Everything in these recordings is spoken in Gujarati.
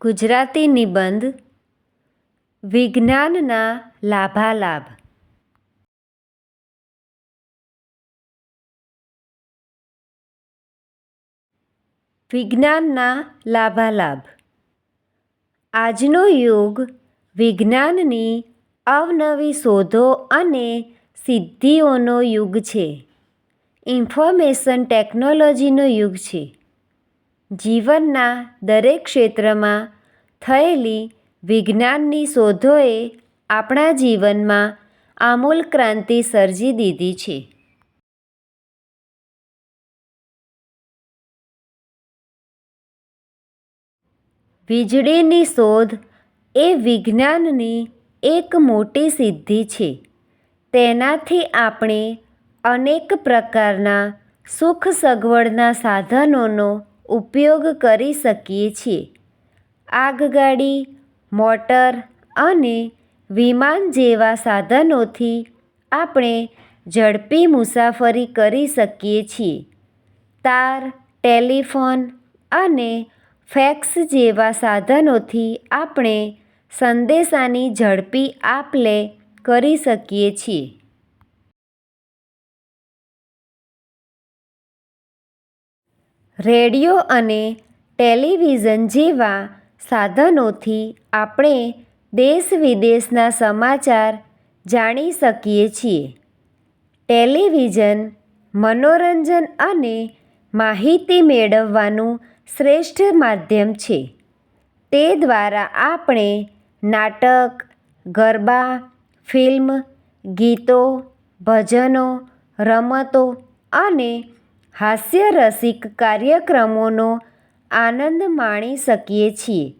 ગુજરાતી નિબંધ, વિજ્ઞાનના લાભાલાભ. વિજ્ઞાનના લાભાલાભ. આજનો યુગ વિજ્ઞાનની અવનવી શોધો અને સિદ્ધિઓનો યુગ છે. ઇન્ફોર્મેશન ટેકનોલોજીનો યુગ છે. જીવનના દરેક ક્ષેત્રમાં થયેલી વિજ્ઞાનની શોધોએ આપણા જીવનમાં આમૂલ ક્રાંતિ સર્જી દીધી છે. વીજળીની શોધ એ વિજ્ઞાનની એક મોટી સિદ્ધિ છે. તેનાથી આપણે અનેક પ્રકારના સુખ સગવડના સાધનોનો ઉપયોગ કરી શકીએ છીએ. આગગાડી, મોટર અને વિમાન જેવા સાધનોથી આપણે ઝડપી મુસાફરી કરી શકીએ છીએ. તાર, ટેલિફોન અને ફેક્સ જેવા સાધનોથી આપણે સંદેશાની ઝડપી આપ લે કરી શકીએ છીએ. રેડિયો અને ટેલિવિઝન જેવા સાધનોથી આપણે દેશ વિદેશના સમાચાર જાણી શકીએ છીએ. ટેલિવિઝન, મનોરંજન અને માહિતી મેળવવાનું શ્રેષ્ઠ માધ્યમ છે. તે દ્વારા આપણે નાટક, ગરબા, ફિલ્મ, ગીતો, ભજનો, રમતો અને હાસ્યરસિક કાર્યક્રમોનો આનંદ માણી શકીએ છીએ.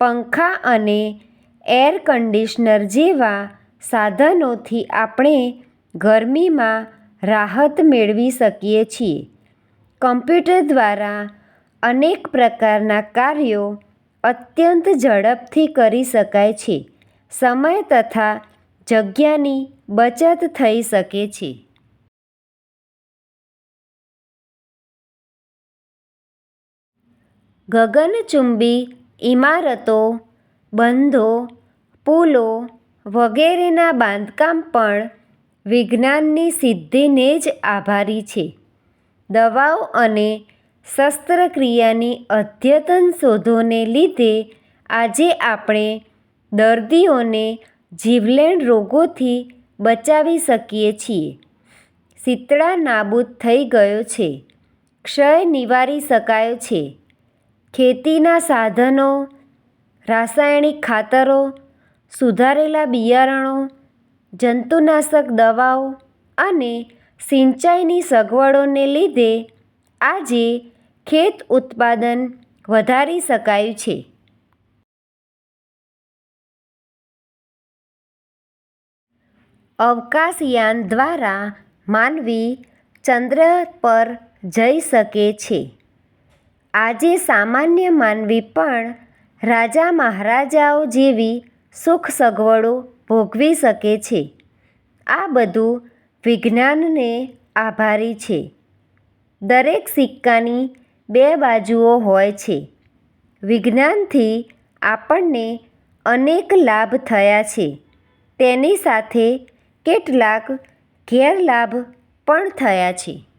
પંખા અને એર કંડિશનર જેવા સાધનોથી આપણે ગરમીમાં રાહત મેળવી શકીએ છીએ. કમ્પ્યુટર દ્વારા અનેક પ્રકારના કાર્યો અત્યંત ઝડપથી કરી શકાય છે. સમય તથા જગ્યાની બચત થઈ શકે છે. ગગનચુંબી ઇમારતો બંધો, પુલો વગેરેના બાંધકામ પણ વિજ્ઞાનની સિદ્ધિને જ આભારી છે. દવાઓ અને શસ્ત્રક્રિયાની અદ્યતન શોધોને લીધે આજે આપણે દર્દીઓને જીવલેણ રોગોથી બચાવી શકીએ છીએ. શીતળા નાબૂદ થઈ ગયો છે. ક્ષય નિવારી શકાયો છે. ખેતીના સાધનો, રાસાયણિક ખાતરો, સુધારેલા બિયારણો, જંતુનાશક દવાઓ અને સિંચાઈની સગવડોને લીધે આજે ખેત ઉત્પાદન વધારી શકાયું છે. અવકાશયાન દ્વારા માનવી ચંદ્ર પર જઈ શકે છે. આજે સામાન્ય માનવી પણ રાજા મહારાજાઓ જેવી સુખ સગવડો ભોગવી શકે છે. આ બધું વિજ્ઞાનને આભારી છે. દરેક સિક્કાની બે બાજુઓ હોય છે. વિજ્ઞાનથી આપણને અનેક લાભ થયા છે. તેની સાથે કેટલાક ગેરલાભ પણ થયા છે.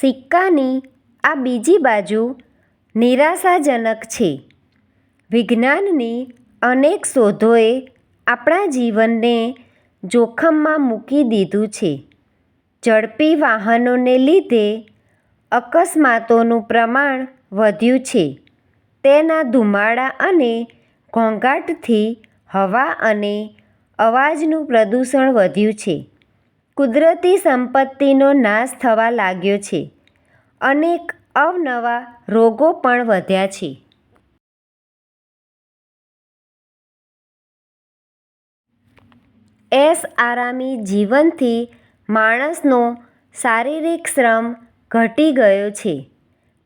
સિક્કાની આ બીજી બાજુ નિરાશાજનક છે. વિજ્ઞાનની અનેક શોધોએ આપણા જીવનને જોખમમાં મૂકી દીધું છે. ઝડપી વાહનોને લીધે અકસ્માતોનું પ્રમાણ વધ્યું છે. તેના ધુમાડા અને ઘોંઘાટથી હવા અને અવાજનું પ્રદૂષણ વધ્યું છે. કુદરતી સંપત્તિનો નાશ થવા લાગ્યો છે. અનેક અવનવા રોગો પણ વધ્યા છે. એસ આરામી જીવનથી માણસનો શારીરિક શ્રમ ઘટી ગયો છે.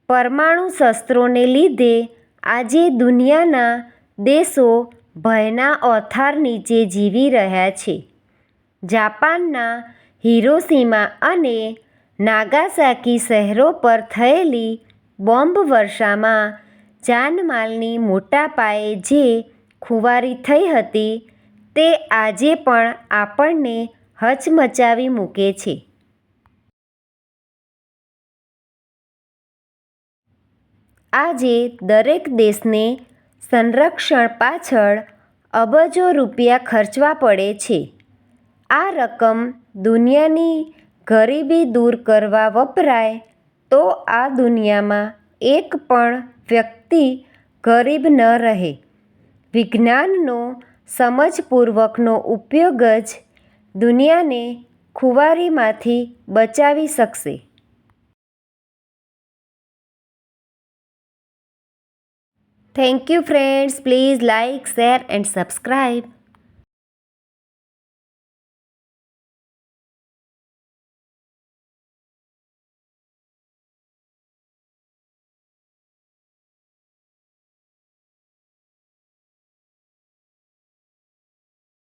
પરમાણુ શસ્ત્રોને લીધે આજે દુનિયાના દેશો ભયના ઓથાર નીચે જીવી રહ્યા છે. જાપાનના હિરોસીમા અને નાગાસાકી શહેરો પર થયેલી બોમ્બ વર્ષામાં જાનમાલની મોટા પાયે જે ખુવારી થઈ હતી, તે આજે પણ આપણને હચમચાવી મૂકે છે. આજે દરેક દેશને સંરક્ષણ પાછળ અબજો રૂપિયા ખર્ચવા પડે છે. આ રકમ દુનિયાની ગરીબી દૂર કરવા વપરાય, તો આ દુનિયામાં એક પણ વ્યક્તિ ગરીબ ન રહે. વિજ્ઞાનનો સમજપૂર્વકનો ઉપયોગ જ દુનિયાને ખુવારીમાંથી બચાવી શકશે. Thank you friends please like share and subscribe